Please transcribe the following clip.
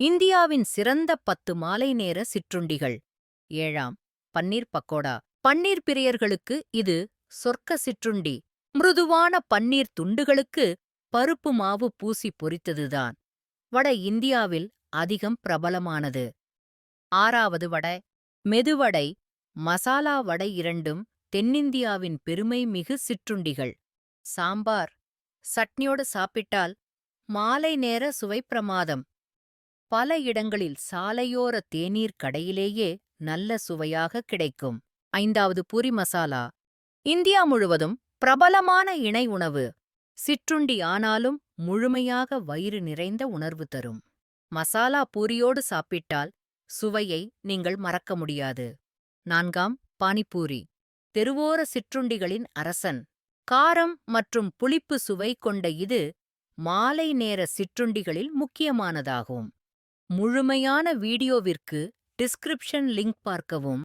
இந்தியாவின் சிறந்த பத்து மாலை நேர சிற்றுண்டிகள். ஏழாம் பன்னீர் பக்கோடா. பன்னீர் பிரியர்களுக்கு இது சொர்க்க சிற்றுண்டி. மிருதுவான பன்னீர் துண்டுகளுக்கு பருப்பு மாவு பூசி பொரித்ததுதான் வட இந்தியாவில் அதிகம் பிரபலமானது. ஆறாவது வடை மெதுவடை. மசாலா வடை இரண்டும் தென்னிந்தியாவின் பெருமை மிகு சிற்றுண்டிகள். சாம்பார் சட்னியோடு சாப்பிட்டால் மாலை நேர சுவை பிரமாதம். பல இடங்களில் சாலையோர தேநீர் கடையிலேயே நல்ல சுவையாக கிடைக்கும். ஐந்தாவது பூரி மசாலா. இந்தியா முழுவதும் பிரபலமான இணை உணவு. சிற்றுண்டி ஆனாலும் முழுமையாக வயிறு நிறைந்த உணர்வு தரும். மசாலா பூரியோடு சாப்பிட்டால் சுவையை நீங்கள் மறக்க முடியாது. நான்காம் பானிபூரி. தெருவோர சிற்றுண்டிகளின் அரசன். காரம் மற்றும் புளிப்பு சுவை கொண்ட இது மாலை நேர சிற்றுண்டிகளில் முக்கியமானதாகும். முழுமையான வீடியோவிற்கு டிஸ்கிரிப்ஷன் லிங்க் பார்க்கவும்.